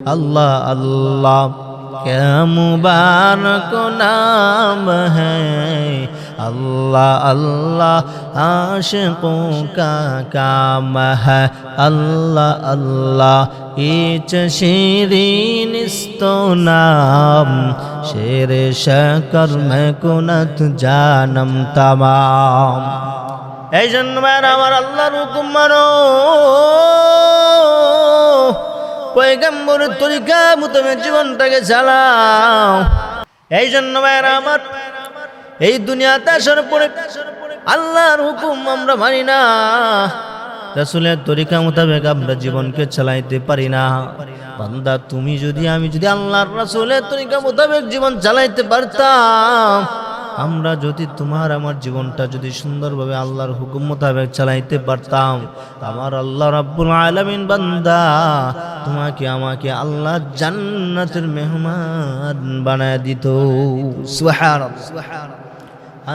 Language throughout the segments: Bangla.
اللہ اللہ کیا مبارک نام ہے اللہ اللہ عاشقوں کا کام ہے اللہ اللہ ایچ شیرین استو نام شیر شکر میں کنت جانم تمام এই জন্য আমার আল্লাহর হুকুম মানো পয়গাম্বরের তরিকা মোতাবেক জীবনটাকে চালাও। এই জন্য ভাইরা আমার এই দুনিয়াতে আসার পরে আল্লাহর হুকুম আমরা মানি না। রাসুলের তরিকা মোতাবেক আমরা জীবনকে চালাইতে পারি না। বান্দা, তুমি যদি, আমি যদি আল্লাহর রাসুলের তরিকা মোতাবেক জীবন চালাইতে পারতাম আমরা যদি তোমার আমার জীবনটা যদি সুন্দরভাবে আল্লাহর হুকুম মোতাবেক চালাইতে পারতাম আমার আল্লাহ রাব্বুল আলামিন বান্দা তোমাকে, আমাকে আল্লাহ জান্নাতের মেহমান বানায় দিত। সুবহানাল্লাহ।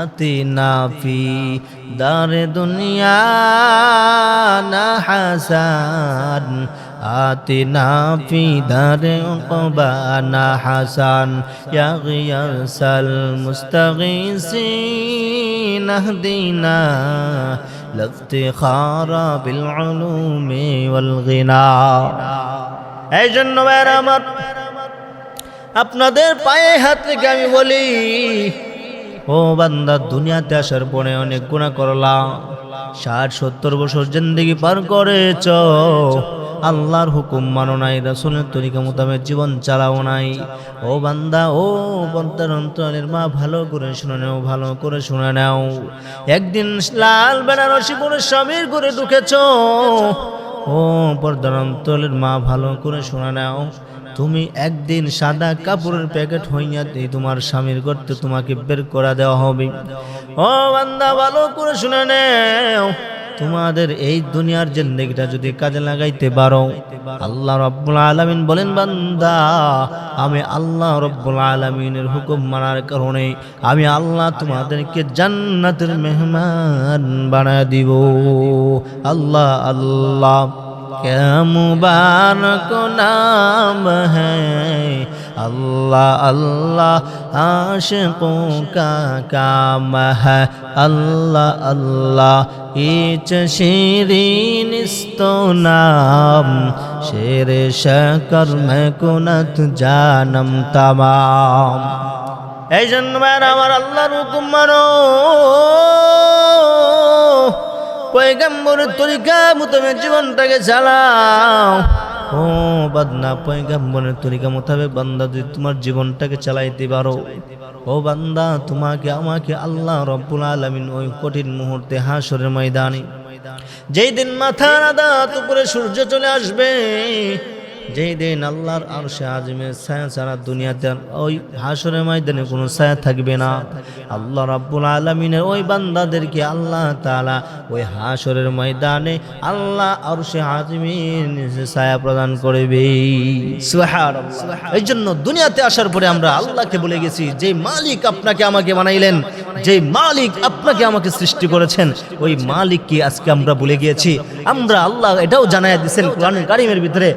আতিনা ফি, দারে দুনিয়া না হাসান দারে উকবানা হাসান ইয়া গিয়াসাল মুস্তাগিসিন আহদিনা লাফতিখারা বিল উলুমি ওয়াল গিনা এই জন্য আমার, আপনাদের পায়ে হাত রেখে আমি বলি, ও বান্দা, দুনিয়াতে আসার পরে অনেক গুণা করলাম, ষাট সত্তর বছর জিন্দগি পার করেছ আল্লাহর হুকুম মানো নাই, রাসুলের তরিকা মোতাবেক জীবন চালাও নাই। ও বান্দা, ও বন্তার অন্তরের মা, ভালো করে শুনে নেও, ভালো করে শুনে নাও। একদিন লাল বেনারসি পরে স্বামীর করে ঢুকেছ, ও পর্দার অন্তরের মা, ভালো করে শুনে নাও। তুমি একদিন সাদা কাপড়ের প্যাকেট হইয়া দিয়ে তোমার স্বামীর করতে তোমাকে বের করা দেওয়া হবে। ও বান্দা, ভালো করে শুনে নেও। তোমাদের এই দুনিয়ার জিন্দগিটা যদি কাজে লাগাইতে পারো, আল্লাহ রব্বুল আলমিন বলেন, বান্দা, আমি আল্লাহ রব্বুল আলমিনের হুকুম মানার কারণে আমি আল্লাহ তোমাদেরকে জান্নাতের মেহমান বানা দিব। আল্লাহ আল্লাহ, কে মুবারক নাম হ্যাঁ আল্লাহ আল্লাহ, আশিকু কা কাম হ্যায় আল্লাহ আল্লাহ, ইচ শিরিন নাম। শের শকর মে কুনত জানম তামাম। এই জন্য আমার আল্লাহর হুকুম মানো। পয়গাম্বর তরিকা মোতাবেক জীবনটাকে চালাও। ও, বাদনা, পয়গাম্বরের তরিকা মোতাবেক বান্দা, যদি তোমার জীবনটাকে চালাইতে পারো। ও বান্দা, তোমাকে, আমাকে আল্লাহ রব্বুল আলমিন ওই কঠিন মুহূর্তে হাসরের ময়দানে যেই দিন মাথা রাদাত উপরে সূর্য চলে আসবে যেই দিন আল্লাহর আর সে আজমের ছায়া ছাড়া দুনিয়াতে ওই হাসরের ময়দানে কোনো ছায়া থাকবে না। আল্লাহ রাব্বুল আলমিনের ওই বান্দাদেরকে আল্লাহ তালা ওই হাসরের ময়দানে আল্লাহ আর সে আজমির ছায়া প্রদান করবে। এই জন্য দুনিয়াতে আসার পরে আমরা আল্লাহকে বলে গেছি যে মালিক আপনাকে আমাকে বানাইলেন যে মালিক আপনাকে আমাকে সৃষ্টি করেছেন ওই মালিককে আজকে আমরা বলে গিয়েছি। আমরা আল্লাহ এটাও জানাই দিয়েছেন কোরআনের কারিমের ভিতরে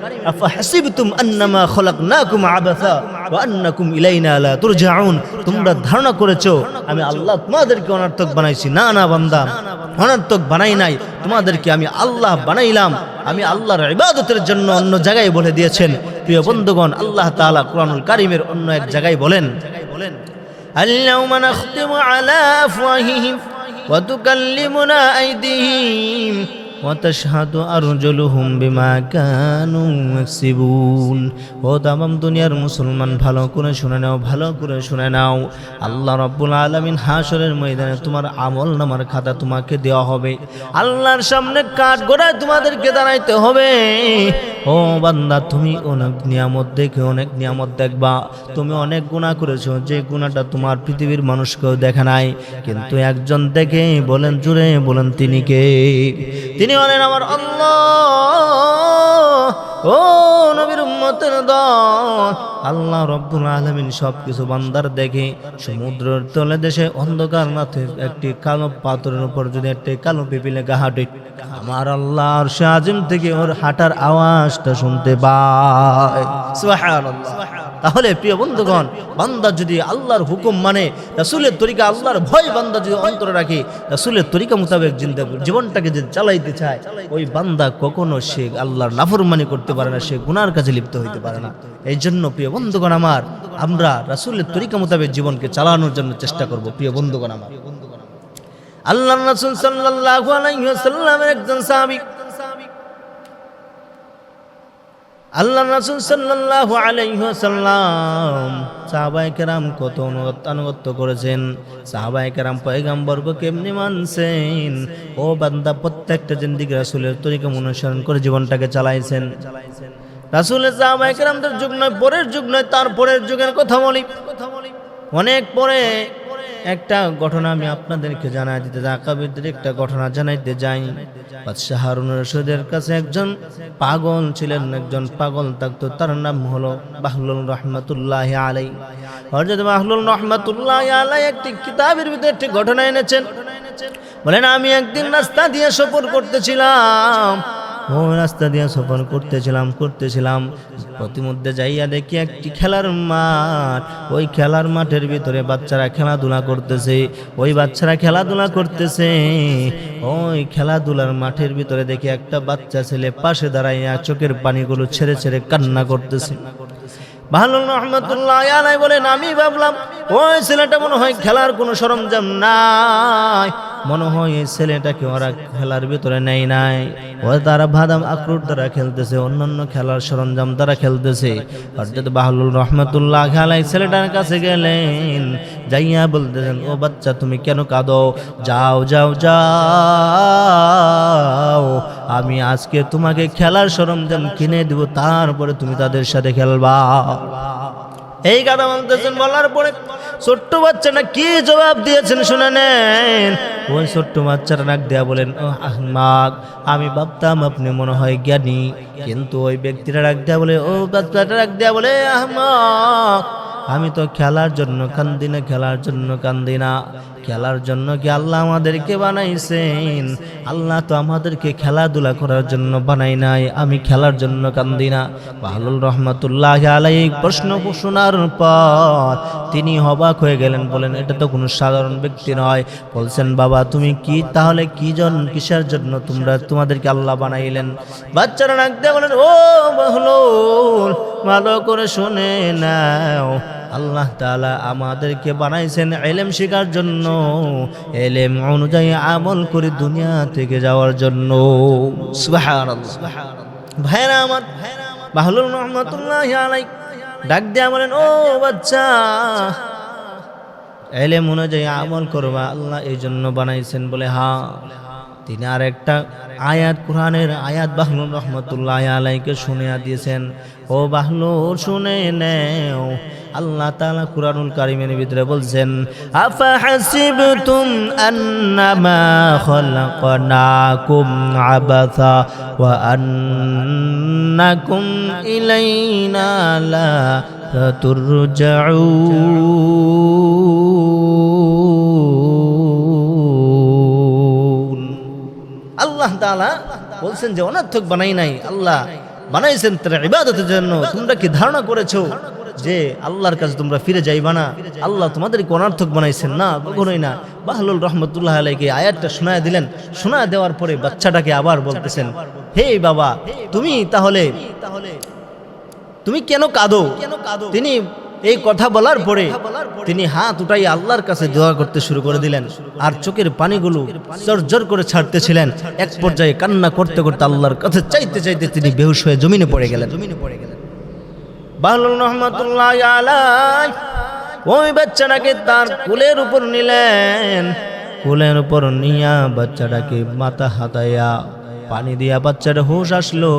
আন্নামা খলাকনাকুম আবাসা ওয়া আন্নাকুম ইলাইনা লা তুরজাউন। তোমরা ধারণা করেছ আমি আল্লাহ তোমাদেরকে অনর্থক বানাইছি না না বান্দা অনর্থক বানাই নাই তোমাদেরকে আমি আল্লাহ বানাইলাম আমি আল্লাহর ইবাদতের জন্য অন্য জায়গায় বলে দিয়েছেন প্রিয় বন্ধুগণ আল্লাহ তাআলা কোরআনুল কারিমের অন্য এক জায়গায় বলেন বলেন اليوم نختم على أفواههم وتكلمنا أيديهم وتشهد أرجلهم بما كانوا يكسبون ও তামাম দুনিয়ার মুসলমান ভালো করে শুনে নাও ভালো করে শুনে নাও আল্লাহ রব্বুল আলমিন হাসরের ময়দানে তোমার আমল নামার খাতা তোমাকে দেওয়া হবে আল্লাহর সামনে কাঠ গোড়ায় তোমাদেরকে দাঁড়াইতে হবে ও বান্দা, তুমি অনেক নিয়ামত দেখে, অনেক নিয়ামত দেখবা। তুমি অনেক গুণা করেছ, যে গুণাটা তোমার পৃথিবীর মানুষকেও দেখে নাই। কিন্তু একজন দেখে বলেন জুড়ে বলেন, তিনি কে? তিনি বলেন আমার আল্লাহ। ও নবীর উম্মতের দল, আল্লাহ রব্বুল আলমিন সব কিছু বান্দার দেখে সমুদ্রের তলে দেশে অন্ধকার নাথে একটি কালো পাথরের উপর যদি একটি কালো পিপিলে গাহাটে আমার আল্লাহর শাহিম থেকে ওর হাঁটার আওয়াজটা শুনতে পায়। তাহলে প্রিয় বন্ধুগণ, বান্দা যদি আল্লাহর হুকুম মানে রাসুলের তরিকা আল্লাহর ভয় বান্দা যদি অন্তরে রাখে, রাসুলের তরিকা মোতাবেক জিন্দা জীবনটাকে যদি চালাইতে চায়, ওই বান্দা কখনো সে আল্লাহর নাফরমানি করতে পারে না, সে গুনার কাজে লিপ্ত হইতে পারে না। এই জন্য প্রিয় বন্ধুগণ আমার, আমরা রাসুলের তরিকা মোতাবেক জীবনকে চালানোর জন্য চেষ্টা করব, প্রিয় বন্ধুগণ আমার। আল্লাহ রাসূল সাল্লাল্লাহু আলাইহি ওয়াসাল্লামের একজন সাহাবী আল্লাহ রাসূল সাল্লাল্লাহু আলাইহি ওয়াসাল্লাম সাহাবায়ে কেরাম কত আনুগত্য করেছেন। সাহাবায়ে কেরাম পয়গম্বরকে কেমনি মানছেন? ও বান্দা প্রত্যেকটা জিন্দিগি রাসূলের তরিকা অনুসরণ করে জীবনটাকে চালাইছেন। রাসূলের সাহাবায়ে কেরামদের যুগ নয়, পরের যুগ নয়, তার পরের যুগের কথা বলি। অনেক পরে একটা ঘটনা আমি আপনাদেরকে জানাই দিতে আকাবিদের একটা ঘটনা জানাইতে যাই। বাদশাহ হারুন রশিদের কাছে একজন পাগল ছিলেন, একজন পাগল থাকতো। তার নাম হলো বাহলুল রহমতুল্লাহ আলাই হযরত বাহলুল রহমতুল্লাহ আলাই একটি কিতাবের ভিতরে একটি ঘটনা এনেছেন। বলেন, আমি একদিন রাস্তা দিয়ে সফর করতেছিলাম। ও রাস্তা দিয়ে সফর করতেছিলাম করতেছিলাম। প্রতিমধ্যে যাইয়া দেখি একটি খেলার মাঠ। ওই খেলার মাঠের ভিতরে বাচ্চারা খেলাধুলা করতেছে। ওই বাচ্চারা খেলাধুলা করতেছে। ওই খেলাধুলার মাঠের ভিতরে দেখি একটা বাচ্চা ছেলে পাশে দাঁড়াইয়া চোখের পানিগুলো ছেড়ে ছেড়ে কান্না করতেছে। ভালো রহমতুল্লাহ বলেন, আমি ভাবলাম, ওই ছেলেটা মনে হয় খেলার কোনো সরঞ্জাম নাই। মনে হয় এই ছেলেটাকে ওরা খেলার ভিতরে নেই নাই। ও তারা বাদাম আক্রুট দ্বারা খেলতেছে, অন্যান্য খেলার সরঞ্জাম দ্বারা খেলতেছে। অর্থাৎ বাহলুল রহমতুল্লাহ খেলাই ছেলেটার কাছে গেলেন, যাইয়া বলতেছেন, ও বাচ্চা, তুমি কেন কাঁদো? যাও যাও যাও। আমি আজকে তোমাকে খেলার সরঞ্জাম কিনে দিব, তারপরে তুমি তাদের সাথে খেলবা। এই কথা বলতেছেন, বলার পরে ছোট্ট বাচ্চাটা কি জবাব দিয়েছেন শুনে নেন। ওই ছোট্ট বাচ্চাটা নাক দেয়া বলেন আহমাক আমি ভাবতাম আপনি মনে হয় জ্ঞানী। কিন্তু ওই ব্যক্তিরা রাগ দেয়া বলে, ও বাচ্চাটা রাগ দেয়া বলে আহমাক আমি তো খেলার জন্য কান্দি না, খেলার জন্য কান্দি না। খেলার জন্য কি আল্লাহ আমাদেরকে বানাইছেন? আল্লাহ তো আমাদেরকে খেলাধুলা করার জন্য বানাই নাই। আমি খেলার জন্য কান্দি না। বাহলুল রহমতুল্লাহ আলাই প্রশ্ন শোনার পর তিনি হবাক হয়ে গেলেন, বলেন, এটা তো কোনো সাধারণ ব্যক্তি নয়। বলছেন, বাবা, তুমি কি, তাহলে কি জন, কিসের জন্য তোমরা তোমাদেরকে আল্লাহ বানাইলেন? বাচ্চারা নাক দিয়ে বলেন, ও বাহলুল, ভালো করে শুনে নাও। আল্লাহ তালা আমাদেরকে বানাইছেন এলেম শেখার জন্য এলেম অনুযায়ী আমল করে দুনিয়া থেকে যাওয়ার জন্য। ভাইরা আমার বাহলুল রহমাতুল্লাহ আলাই ডাক দিয়া বলেন ও বাচ্চা এলেম অনুযায়ী আমল করবা আল্লাহ এই জন্য বানাইছেন বলে হা। তিনি আর একটা আয়াত কোরআনের আয়াত বাহলুল রহমতুল্লাহ আলাইকে শুনিয়া দিয়েছেন। ও বাহলুল শুনে নেও। আল্লাহ তাআলা কুরআনুল কারীমের ভিতরে বলছেন আফা হাসিবতুম আন্নামা খলাকনাকুম আবাসা ওয়া আন্নাকুম ইলাইনা লা তুরজাউন। আল্লাহ তাআলা বলছেন যে অনর্থক বানাই নাই, আল্লাহ বানাইছেন তার ইবাদতের জন্য। তোমরা কি ধারণা করেছ যে আল্লাহর কাছে তোমরা ফিরে যাইবা না? আল্লাহ তোমাদেরকে অনার্থক বানাইছেন না? কখনোই না। বাহলুল রহমতুল্লাহ আলাইকে আয়াতটা শোনায় দিলেন। শোনায় দেওয়ার পরে বাচ্চাটাকে আবার বলতেছেন হে বাবা তুমি তাহলে তুমি কেন কাঁদো? কেন কাঁদো? তিনি এই কথা বলার পরে তিনি হাত উঠাই আল্লাহর কাছে দোয়া করতে শুরু করে দিলেন আর চোখের পানিগুলো জর্জর করে ছাড়তেছিলেন। এক পর্যায়ে কান্না করতে করতে আল্লাহর কাছে চাইতে চাইতে তিনি বেহুশ হয়ে জমিনে পড়ে গেলেন। পড়ে গেলেন ওই বাচ্চাটাকে তার কুলের উপর নিলেন। কুলের উপর নিয়া বাচ্চাটাকে মাথা হাতাইয়া পানি দিয়া বাচ্চাটা হুশ আসলো।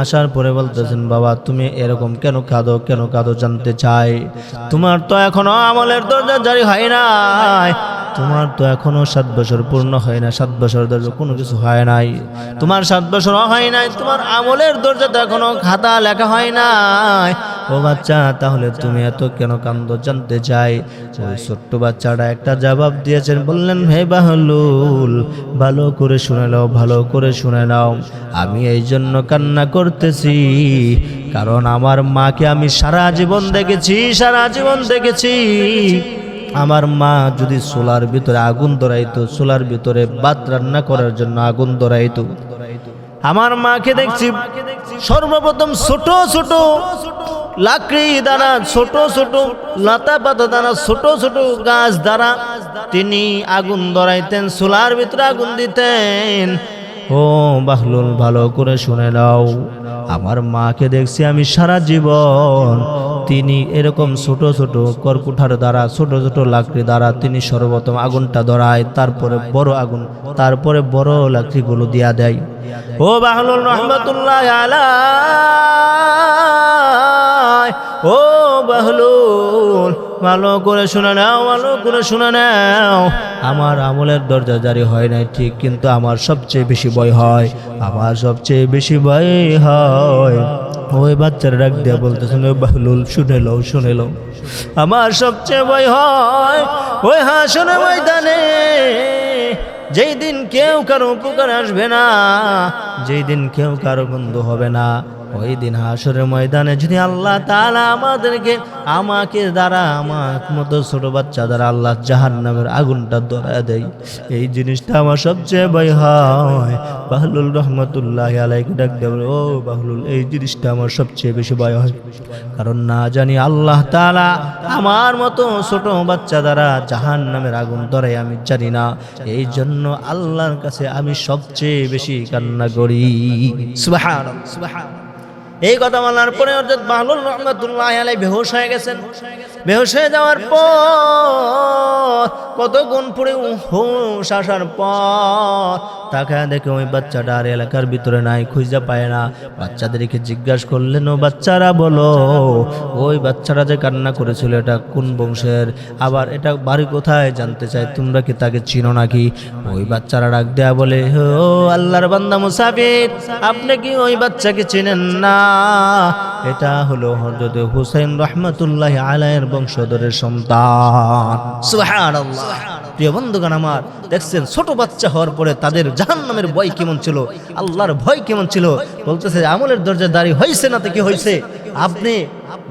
আসার পরে বলতেছেন, বাবা, তুমি এরকম কেন কাঁদো? কেন কাঁদো জানতে চাই? তোমার তো এখনও আমলের দরজা জারি হয় নাই। তোমার তো এখনও সাত বছর পূর্ণ হয় না, সাত বছর দরজা কোনো কিছু হয় নাই। তোমার সাত বছর হয় নাই, তোমার আমলের দরজা তো এখনও খাতা লেখা হয় নাই। ও বাচ্চা, তাহলে তুমি এত কেন কান্দ জানতে চাই? ওই ছোট্ট বাচ্চাটা একটা জবাব দিয়েছেন, বললেন, হে বাহলুল, ভালো করে শুনে নাও, ভালো করে শুনে নাও। আমি এই জন্য কান্না করতেছি, কারণ আমার মাকে আমি সারা জীবন দেখেছি, সারা জীবন দেখেছি। আমার মা যদি সোলার ভিতরে আগুন ধরাইতো, সোলার ভিতরে ভাত রান্না করার জন্য আগুন ধরাইতো। আমার মাকে দেখছি সর্বপ্রথম ছোট ছোট লাকড়ি দ্বারা ছোট ছোট, লতা পাতা দ্বারা ছোট ছোট গাছ দ্বারা তিনি আগুন ধরাইতেন সোলার ভিতরে আগুন দিতেন। ও বাহলুল, ভালো করে শুনে নাও। আমার মাকে দেখছি আমি সারা জীবন তিনি এরকম ছোট ছোট কর্কুঠার দ্বারা, ছোট ছোট লাকড়ি দ্বারা তিনি সর্বপ্রথম আগুনটা ধরায়, তারপরে বড় আগুন, তারপরে বড় লাকড়িগুলো দিয়া দেয়। ও বাহলুল, রহমতুল্লাহ আলাই ও বাহলুল, ভালো করে শুনে নাও, ভালো করে শুনে নাও। আমার আমলের দরজা জারি হয় নাই, ঠিক কিন্তু আমার সবচেয়ে বেশি ভয় হয়। আমার সবচেয়ে বেশি ভয় হয়। ওই বাচ্চারা ডাক দেয়া বলতেছেন "ও বাহলুল, শুনে লো শুনে লো আমার সবচেয়ে ভয় হয়, ওই হাসনে ময়দানে। যেই দিন কেউ কারও উপকার আসবে না, যেই দিন কেউ কারও বন্ধু হবে না। ওই দিন হাসরের ময়দানে যদি আল্লাহ তালা আমাদেরকে আমাকে দ্বারা আমার মতো ছোট বাচ্চা দ্বারা আল্লাহ জাহান নামের আগুনটা ধরা দেয়, এই জিনিসটা আমার সবচেয়ে ভয় হয়। বাহলুল রহমতুল্লাহ আলাইকে ডাক দেব, ও বাহলুল, এই জিনিসটা আমার সবচেয়ে বেশি ভয় হয়। কারণ না জানি আল্লাহ তালা আমার মতো ছোট বাচ্চা দ্বারা জাহান নামের আগুন ধরে আমি জানি না। এই জন্য আল্লাহর কাছে আমি সবচেয়ে বেশি কান্না করি। সুবহানাল্লাহ সুবহানাল্লাহ। এই কথা বলার পরে অর্থাৎ বাহলুল রহমতুল্লাহ আলাই বেহোশ হয়ে গেছেন। বেহোশ হয়ে যাওয়ার পর কত গুণ পড়ে হুশ আসার পর তাকে দেখে ওই বাচ্চাটা আর এলাকার ভিতরে নাই, খুঁজে পায় না। বাচ্চাদেরকে জিজ্ঞাসা করলেন, ও বাচ্চারা, বলো, ওই বাচ্চারা যে কান্না করেছিল, এটা কোন বংশের? আবার এটা বাড়ি কোথায়? জানতে চাই, তোমরা কি তাকে চিনো নাকি? ওই বাচ্চারা ডাক দেয়া বলে, ও আল্লাহর বান্দা মুসাফির, আপনি কি ওই বাচ্চাকে চেনেন না? এটা হলো হজরত হুসাইন রহমতুল্লাহ আলায়ের বংশধরের সন্তান। সুবহানাল্লাহ। প্রিয় বন্ধুগণ আমার, দেখছেন, ছোট বাচ্চা হওয়ার পরে তাদের জাহান্নামের ভয় কেমন ছিল? আল্লাহর ভয় কেমন ছিল? বলতেছে, আমলের দরজা দাঁড়িয়ে হয়েছে না তো কি হয়েছে আপনি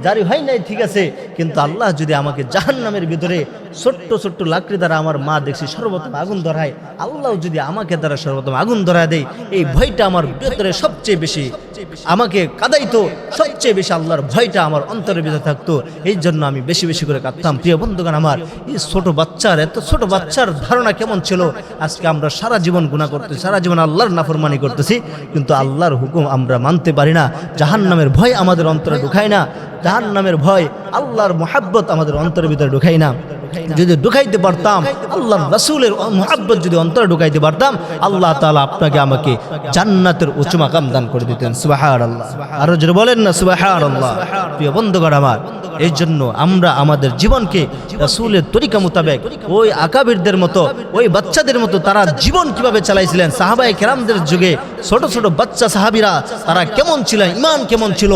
জারি হয় নাই, ঠিক আছে। কিন্তু আল্লাহ যদি আমাকে জাহান্নামের ভিতরে ছোট্ট ছোট্ট লাকড়ি দ্বারা আমার মা দেখছি, সর্বপ্রথম আগুন ধরায়, আল্লাহ যদি আমাকে দ্বারা সর্বপ্রথম আগুন ধরা দেয়, এই ভয়টা আমার ভিতরে সবচেয়ে বেশি আমাকে কাদাইতো, সবচেয়ে বেশি আল্লাহর ভয়টা আমার অন্তরের ভিতরে থাকতো। এই জন্য আমি বেশি বেশি করে কাঁদতাম। প্রিয় বন্ধুগণ আমার, এই ছোট বাচ্চার, এত ছোট বাচ্চার ধারণা কেমন ছিল? আজকে আমরা সারা জীবন গুণা করতেছি, সারা জীবন আল্লাহর নাফরমানি করতেছি, কিন্তু আল্লাহর হুকুম আমরা মানতে পারি না। জাহান্নামের ভয় আমাদের অন্তরে ঢুকায় না। জাহান্নামের ভয়, আল্লাহর মোহাব্বত আমাদের অন্তরের ভিতরে ঢুকাই না। যদি ঢুকাইতে পারতাম, আল্লাহর রাসূলের মোহাব্বত যদি অন্তরে ঢুকাইতে পারতাম, আল্লাহ তাআলা আপনাকে আমাকে জান্নাতের উচ্চ মাকাম দান করে দিতেন। সুবাহার আল্লাহ আরও যদি বলেন না সুবাহার আল্লাহ প্রিয় বন্ধুগণ আমার এই জন্য আমরা আমাদের জীবনকে রাসূলের তরিকা মোতাবেক ওই আকাবিরদের মতো, ওই বাচ্চাদের মতো তারা জীবন কীভাবে চালাইছিলেন সাহাবাই কেরামদের যুগে ছোট ছোট বাচ্চা সাহাবীরা তারা কেমন ছিলেন ইমান কেমন ছিল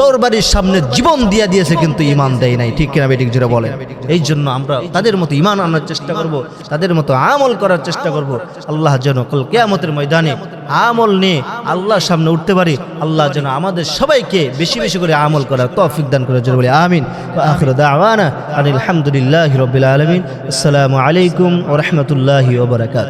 তোর বাড়ির সামনে জীবন দিয়ে দিয়েছে কিন্তু ইমান দেয় নাই। ঠিক কিনা বেটিক যেটা বলে এই জন্য আমরা তাদের মতো ইমান আনার চেষ্টা করব, তাদের মতো আমল করার চেষ্টা করব। আল্লাহ যেন কল কেয়ামতের ময়দানে আমল নিয়ে আল্লাহর সামনে উঠতে পারি, আল্লাহ যেন আমাদের সবাইকে বেশি বেশি করে আমল করার তৌফিক দান করে যেন বলি, আমিন। আখির দাওয়ানা আলহামদুলিল্লাহ রবিল আলমিন। আসসালামু আলাইকুম ও রহমতুল্লাহি ওবরাকাত